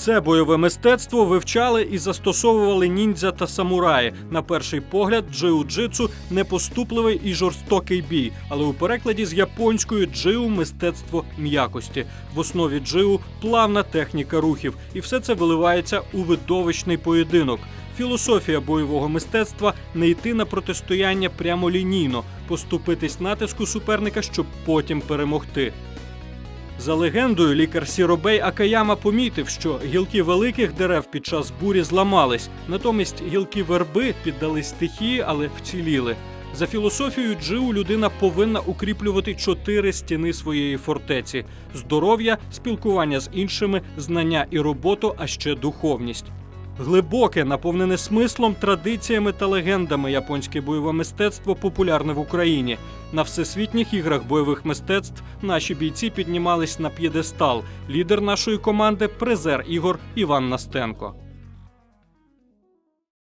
Це бойове мистецтво вивчали і застосовували ніндзя та самураї. На перший погляд, джиу-джитсу непоступливий і жорстокий бій, але у перекладі з японської джиу мистецтво м'якості. В основі джиу плавна техніка рухів, і все це виливається у видовищний поєдинок. Філософія бойового мистецтва не йти на протистояння прямолінійно, поступитись натиску суперника, щоб потім перемогти. За легендою, лікар Сіробей Акаяма помітив, що гілки великих дерев під час бурі зламались, натомість гілки верби піддались стихії, але вціліли. За філософією Джиу людина повинна укріплювати чотири стіни своєї фортеці: здоров'я, спілкування з іншими, знання і роботу, а ще духовність. Глибоке, наповнене смислом, традиціями та легендами японське бойове мистецтво популярне в Україні. На всесвітніх іграх бойових мистецтв наші бійці піднімались на п'єдестал. Лідер нашої команди призер ігор Іван Настенко.